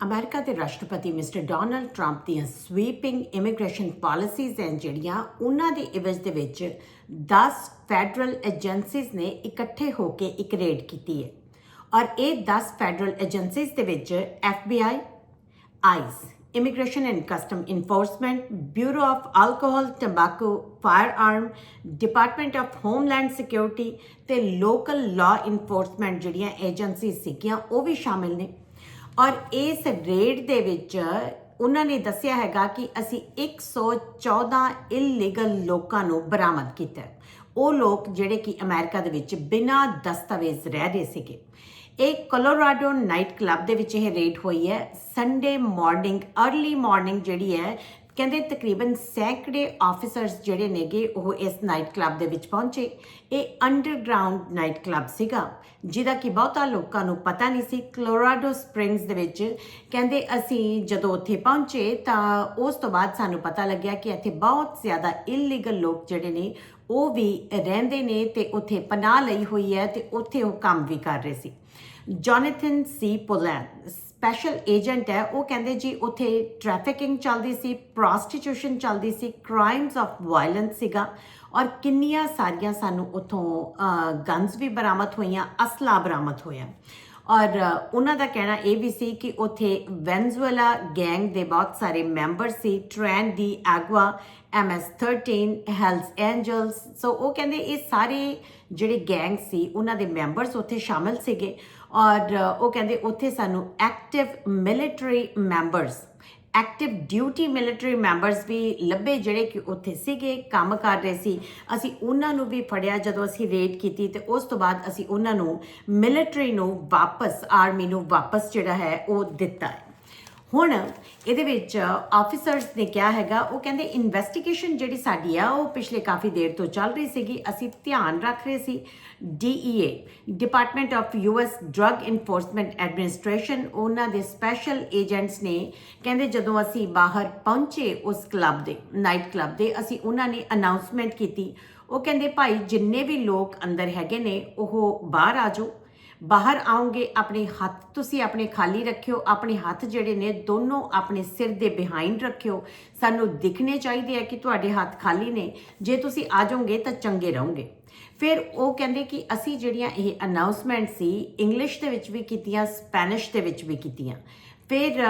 America ਦੇ ਰਾਸ਼ਟਰਪਤੀ mister Donald Trump ਦੀਆਂ ਸਵੀਪਿੰਗ ਇਮੀਗ੍ਰੇਸ਼ਨ ਪਾਲਿਸੀਜ਼ ਐਂ ਜਿਹੜੀਆਂ ਉਹਨਾਂ ਦੇ ਇਵਜ ਦੇ ਵਿੱਚ 10 ਫੈਡਰਲ ਏਜੰਸੀਜ਼ ਨੇ ਇਕੱਠੇ ਹੋ ਕੇ ਇੱਕ ਰੇਡ ਕੀਤੀ ਹੈ। ਔਰ ਇਹ 10 ਫੈਡਰਲ ਏਜੰਸੀਜ਼ ਦੇ ਵਿੱਚ FBI ICE immigration and custom enforcement, bureau of alcohol tobacco firearm, department of homeland security ਤੇ ਲੋਕਲ ਲਾਅ ਇਨਫੋਰਸਮੈਂਟ ਜਿਹੜੀਆਂ ਏਜੰਸੀਜ਼ ਸੀਗੀਆਂ, ਉਹ ਵੀ ਸ਼ਾਮਿਲ ਨੇ। ਔਰ ਇਸ ਰੇਡ ਦੇ ਵਿੱਚ ਉਹਨਾਂ ਨੇ ਦੱਸਿਆ ਹੈਗਾ ਕਿ ਅਸੀਂ 114 ਇਲੀਗਲ ਲੋਕਾਂ ਨੂੰ ਬਰਾਮਦ ਕੀਤਾ ਉਹ ਲੋਕ ਜਿਹੜੇ ਕਿ ਅਮਰੀਕਾ ਦੇ ਵਿੱਚ ਬਿਨਾਂ ਦਸਤਾਵੇਜ਼ ਰਹਿ ਰਹੇ ਸੀਗੇ। ਇਹ ਕੋਲੋਰਾਡੋ ਨਾਈਟ ਕਲੱਬ ਦੇ ਵਿੱਚ ਇਹ ਰੇਟ ਹੋਈ ਹੈ। ਸੰਡੇ ਮਾਰਨਿੰਗ अर्ਲੀ ਮਾਰਨਿੰਗ ਜਿਹੜੀ ਹੈ ਕਹਿੰਦੇ ਤਕਰੀਬਨ ਸੈਂਕੜੇ ਆਫੀਸਰਸ ਜਿਹੜੇ ਨੇਗੇ ਉਹ ਇਸ ਨਾਈਟ ਕਲੱਬ ਦੇ ਵਿੱਚ ਪਹੁੰਚੇ। ਇਹ ਅੰਡਰਗਰਾਉਂਡ ਨਾਈਟ ਕਲੱਬ ਸੀਗਾ, ਜਿਹਦਾ ਕਿ ਬਹੁਤਾ ਲੋਕਾਂ ਨੂੰ ਪਤਾ ਨਹੀਂ ਸੀ। ਕਲੋਰਾਡੋ ਸਪ੍ਰਿੰਗਸ ਦੇ ਵਿੱਚ ਕਹਿੰਦੇ ਅਸੀਂ ਜਦੋਂ ਉੱਥੇ ਪਹੁੰਚੇ ਤਾਂ ਉਸ ਤੋਂ ਬਾਅਦ ਸਾਨੂੰ ਪਤਾ ਲੱਗਿਆ ਕਿ ਇੱਥੇ ਬਹੁਤ ਜ਼ਿਆਦਾ ਇਲੀਗਲ ਲੋਕ ਜਿਹੜੇ ਨੇ, ਉਹ ਵੀ ਰਹਿੰਦੇ ਨੇ ਤੇ ਉੱਥੇ ਪਨਾਹ ਲਈ ਹੋਈ ਹੈ ਤੇ ਉੱਥੇ ਉਹ ਕੰਮ ਵੀ ਕਰ ਰਹੇ ਸੀ। ਜੋਨਥਨ ਸੀ ਪੁਲੈਨ ਸਪੈਸ਼ਲ ਏਜੰਟ ਹੈ, ਉਹ ਕਹਿੰਦੇ ਜੀ ਉੱਥੇ ਟ੍ਰੈਫਿਕਿੰਗ ਚੱਲਦੀ ਸੀ ਪ੍ਰੋਸਟੀਟਿਊਸ਼ਨ ਚੱਲਦੀ ਸੀ ਕ੍ਰਾਈਮਸ ਆਫ ਵਾਇਲੈਂਸ ਸੀਗਾ ਔਰ ਕਿੰਨੀਆਂ ਸਾਰੀਆਂ ਸਾਨੂੰ ਉੱਥੋਂ ਗਨਸ ਵੀ ਬਰਾਮਦ ਹੋਈਆਂ, ਅਸਲਾ ਬਰਾਮਦ ਹੋਇਆ। ਔਰ ਉਹਨਾਂ ਦਾ ਕਹਿਣਾ ਇਹ ਵੀ ਸੀ ਕਿ ਉੱਥੇ ਵੈਨਜ਼ੂਏਲਾ ਗੈਂਗ ਦੇ ਬਹੁਤ ਸਾਰੇ ਮੈਂਬਰ ਸੀ Tren de Aragua MS13 Hells Angels so ਉਹ ਕਹਿੰਦੇ ਇਹ ਸਾਰੇ ਜਿਹੜੇ ਗੈਂਗ ਸੀ, ਉਹਨਾਂ ਦੇ ਮੈਂਬਰਸ ਉੱਥੇ ਸ਼ਾਮਲ ਸੀਗੇ ਔਰ ਉਹ ਕਹਿੰਦੇ ਉੱਥੇ ਸਾਨੂੰ active military members active duty military members ਵੀ ਲੱਭੇ ਜਿਹੜੇ ਕਿ ਉੱਥੇ ਸੀਗੇ, ਕੰਮ ਕਰ ਰਹੇ ਸੀ। ਅਸੀਂ ਉਹਨਾਂ ਨੂੰ ਵੀ ਫੜਿਆ ਜਦੋਂ ਅਸੀਂ ਰੇਡ ਕੀਤੀ ਤੇ ਉਸ ਤੋਂ ਬਾਅਦ ਅਸੀਂ ਉਹਨਾਂ ਨੂੰ ਮਿਲਟਰੀ ਨੂੰ ਵਾਪਸ ਆਰਮੀ ਨੂੰ ਵਾਪਸ ਜਿਹੜਾ ਹੈ ਉਹ ਦਿੱਤਾ ਹੈ। ਹੁਣ ਇਹਦੇ ਵਿੱਚ ਆਫੀਸਰਸ ਨੇ ਕਿਹਾ ਹੈਗਾ, ਉਹ ਕਹਿੰਦੇ ਇਨਵੈਸਟੀਗੇਸ਼ਨ ਜਿਹੜੀ ਸਾਡੀ ਆ, ਉਹ ਪਿਛਲੇ ਕਾਫੀ ਦੇਰ ਤੋਂ ਚੱਲ ਰਹੀ ਸੀਗੀ, ਅਸੀਂ ਧਿਆਨ ਰੱਖ ਰਹੇ ਸੀ। DEA department of US drug enforcement administration ਉਹਨਾਂ ਦੇ ਸਪੈਸ਼ਲ ਏਜੰਟਸ ਨੇ ਕਹਿੰਦੇ ਜਦੋਂ ਅਸੀਂ ਬਾਹਰ ਪਹੁੰਚੇ ਉਸ ਕਲੱਬ ਦੇ ਨਾਈਟ ਕਲੱਬ ਦੇ, ਅਸੀਂ ਉਹਨਾਂ ਨੇ ਅਨਾਉਂਸਮੈਂਟ ਕੀਤੀ। ਉਹ ਕਹਿੰਦੇ, ਭਾਈ, ਜਿੰਨੇ ਵੀ ਲੋਕ ਅੰਦਰ ਹੈਗੇ ਨੇ, ਉਹ ਬਾਹਰ ਆ ਜਾਓ। ਬਾਹਰ ਆਉਂਗੇ ਆਪਣੇ ਹੱਥ ਤੁਸੀਂ ਆਪਣੇ ਖਾਲੀ ਰੱਖਿਓ, ਆਪਣੇ ਹੱਥ ਜਿਹੜੇ ਨੇ ਦੋਨੋਂ ਆਪਣੇ ਸਿਰ ਦੇ ਬਿਹਾਈਂਡ ਰੱਖਿਓ। ਸਾਨੂੰ ਦਿਖਣੇ ਚਾਹੀਦੇ ਆ ਕਿ ਤੁਹਾਡੇ ਹੱਥ ਖਾਲੀ ਨੇ। ਜੇ ਤੁਸੀਂ ਆ ਜਾਓਗੇ ਤਾਂ ਚੰਗੇ ਰਹੋਗੇ। ਫਿਰ ਉਹ ਕਹਿੰਦੇ ਕਿ ਅਸੀਂ ਜਿਹੜੀਆਂ ਇਹ ਅਨਾਉਂਸਮੈਂਟ ਸੀ ਇੰਗਲਿਸ਼ ਦੇ ਵਿੱਚ ਵੀ ਕੀਤੀਆਂ ਸਪੈਨਿਸ਼ ਦੇ ਵਿੱਚ ਵੀ ਕੀਤੀਆਂ। ਫਿਰ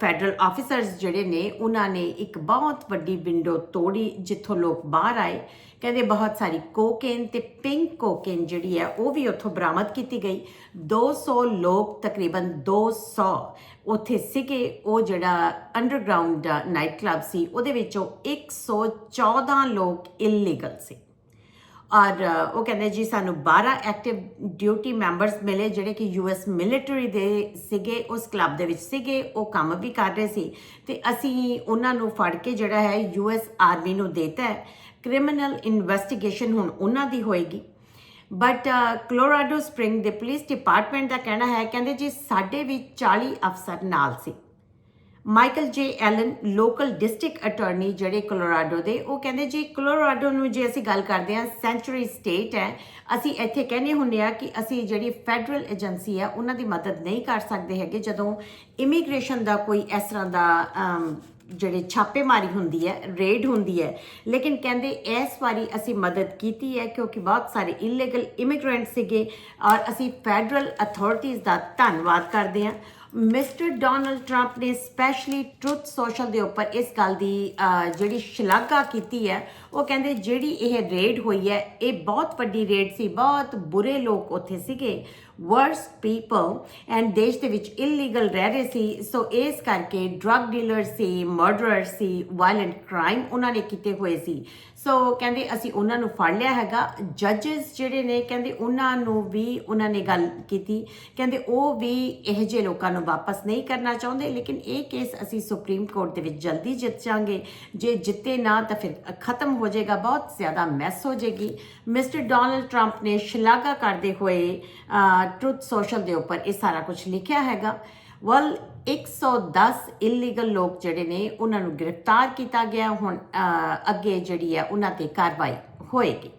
ਫੈਡਰਲ ਆਫੀਸਰਸ ਜਿਹੜੇ ਨੇ, ਉਹਨਾਂ ਨੇ ਇੱਕ ਬਹੁਤ ਵੱਡੀ ਵਿੰਡੋ ਤੋੜੀ, ਜਿੱਥੋਂ ਲੋਕ ਬਾਹਰ ਆਏ। ਕਹਿੰਦੇ ਬਹੁਤ ਸਾਰੀ ਕੋਕੇਨ ਤੇ ਪਿੰਕ ਕੋਕੇਨ ਜਿਹੜੀ ਹੈ, ਉਹ ਵੀ ਉੱਥੋਂ ਬਰਾਮਦ ਕੀਤੀ ਗਈ। 200 ਲੋਕ, ਤਕਰੀਬਨ 200 ਉੱਥੇ ਸੀਗੇ। ਉਹ ਜਿਹੜਾ ਅੰਡਰਗਰਾਉਂਡ ਨਾਈਟ ਕਲੱਬ ਸੀ, ਉਹਦੇ ਵਿੱਚੋਂ 114 ਲੋਕ ਇਲੀਗਲ ਸੀ। ਔਰ ਉਹ ਕਹਿੰਦੇ ਜੀ ਸਾਨੂੰ 12 ਐਕਟਿਵ ਡਿਊਟੀ ਮੈਂਬਰਸ ਮਿਲੇ, ਜਿਹੜੇ ਕਿ ਯੂਐਸ ਮਿਲਟਰੀ ਦੇ ਸੀਗੇ, ਉਸ ਕਲੱਬ ਦੇ ਵਿੱਚ ਸੀਗੇ, ਉਹ ਕੰਮ ਵੀ ਕਰ ਰਹੇ ਸੀ। ਤੇ ਅਸੀਂ ਉਹਨਾਂ ਨੂੰ ਫੜ ਕੇ ਜਿਹੜਾ ਹੈ ਯੂਐਸ ਆਰਮੀ ਨੂੰ ਦੇਤਾ ਹੈ। ਕ੍ਰਿਮੀਨਲ ਇਨਵੈਸਟੀਗੇਸ਼ਨ ਹੁਣ ਉਹਨਾਂ ਦੀ ਹੋਏਗੀ। ਬਟ ਕਲੋਰਾਡੋ ਸਪ੍ਰਿੰਗ ਦੇ ਪੁਲਿਸ ਡਿਪਾਰਟਮੈਂਟ ਦਾ ਕਹਿਣਾ ਹੈ, ਕਹਿੰਦੇ ਜੀ ਸਾਡੇ ਵੀ 40 ਅਫਸਰ ਨਾਲ ਸੀ। Michael J Allen, local district attorney ਜਿਹੜੇ ਕੋਲੋਰਾਡੋ ਦੇ, ਉਹ ਕਹਿੰਦੇ ਜੀ ਕੋਲੋਰਾਡੋ ਨੂੰ ਜੇ ਅਸੀਂ ਗੱਲ ਕਰਦੇ ਹਾਂ, ਸੈਂਚਰੀ ਸਟੇਟ ਹੈ। ਅਸੀਂ ਇੱਥੇ ਕਹਿੰਦੇ ਹੁੰਦੇ ਆ ਕਿ ਅਸੀਂ ਜਿਹੜੀ ਫੈਡਰਲ ਏਜੰਸੀ ਹੈ, ਉਹਨਾਂ ਦੀ ਮਦਦ ਨਹੀਂ ਕਰ ਸਕਦੇ ਹੈਗੇ। ਜਦੋਂ ਇਮੀਗ੍ਰੇਸ਼ਨ ਦਾ ਕੋਈ ਇਸ ਤਰ੍ਹਾਂ ਦਾ ਜਿਹੜੇ ਛਾਪੇਮਾਰੀ ਹੁੰਦੀ ਹੈ, ਰੇਡ ਹੁੰਦੀ ਹੈ, ਲੇਕਿਨ ਕਹਿੰਦੇ ਇਸ ਵਾਰੀ ਅਸੀਂ ਮਦਦ ਕੀਤੀ ਹੈ ਕਿਉਂਕਿ ਬਹੁਤ ਸਾਰੇ ਇਲੀਗਲ ਇਮੀਗ੍ਰੈਂਟ ਸੀਗੇ ਔਰ ਅਸੀਂ ਫੈਡਰਲ ਅਥਾਰਟੀਆਂ ਦਾ ਧੰਨਵਾਦ ਕਰਦੇ ਹਾਂ। ਮਿਸਟਰ ਡੋਨਲਡ ਟਰੰਪ ਨੇ ਸਪੈਸ਼ਲੀ ਟਰੁੱਥ ਸੋਸ਼ਲ ਦੇ ਉੱਪਰ ਇਸ ਗੱਲ ਦੀ ਜਿਹੜੀ ਸ਼ਲਾਘਾ ਕੀਤੀ ਹੈ ਉਹ ਕਹਿੰਦੇ ਜਿਹੜੀ ਇਹ ਰੇਡ ਹੋਈ ਹੈ, ਇਹ ਬਹੁਤ ਵੱਡੀ ਰੇਡ ਸੀ, ਬਹੁਤ ਬੁਰੇ ਲੋਕ ਉੱਥੇ ਸੀਗੇ ਵਰਸ ਪੀਪਲ ਐਂਡ ਦੇਸ਼ ਦੇ ਵਿੱਚ ਇਲੀਗਲ ਰਹਿ ਰਹੇ ਸੀ। ਸੋ ਇਸ ਕਰਕੇ ਡਰੱਗ ਡੀਲਰ ਸੀ ਮਰਡਰਰ ਸੀ ਵਾਇਲੈਂਟ ਕ੍ਰਾਈਮ ਉਹਨਾਂ ਨੇ ਕੀਤੇ ਹੋਏ ਸੀ। ਸੋ ਕਹਿੰਦੇ ਅਸੀਂ ਉਹਨਾਂ ਨੂੰ ਫੜ ਲਿਆ ਹੈਗਾ। ਜੱਜਸ ਜਿਹੜੇ ਨੇ, ਕਹਿੰਦੇ ਉਹਨਾਂ ਨੂੰ ਵੀ ਉਹਨਾਂ ਨੇ ਗੱਲ ਕੀਤੀ। ਕਹਿੰਦੇ ਉਹ ਵੀ ਇਹੋ ਜਿਹੇ ਲੋਕਾਂ ਨੂੰ ਵਾਪਸ ਨਹੀਂ ਕਰਨਾ ਚਾਹੁੰਦੇ, ਲੇਕਿਨ ਇਹ ਕੇਸ ਅਸੀਂ ਸੁਪਰੀਮ ਕੋਰਟ ਦੇ ਵਿੱਚ ਜਲਦੀ ਜਿੱਤ ਜਾਾਂਗੇ। ਜੇ ਜਿੱਤੇ ਨਾ ਤਾਂ ਫਿਰ ਖਤਮ ਹੋ ਹੋ ਜਾਏਗਾ ਬਹੁਤ ਜ਼ਿਆਦਾ ਮੈਸ ਹੋ ਜਾਏਗੀ ਮਿਸਟਰ ਡੋਨਲਡ ਟਰੰਪ ਨੇ ਸ਼ਲਾਘਾ ਕਰਦੇ ਹੋਏ ਟਰੁੱਥ ਸੋਸ਼ਲ ਦੇ ਉੱਪਰ ਇਹ ਸਾਰਾ ਕੁਝ ਲਿਖਿਆ ਹੈਗਾ। ਵਲ 110 ਇਲੀਗਲ ਲੋਕ ਜਿਹੜੇ ਨੇ, ਉਹਨਾਂ ਨੂੰ ਗ੍ਰਿਫਤਾਰ ਕੀਤਾ ਗਿਆ। ਹੁਣ ਅੱਗੇ ਜਿਹੜੀ ਹੈ, ਉਹਨਾਂ ਤੇ ਕਾਰਵਾਈ ਹੋਏਗੀ।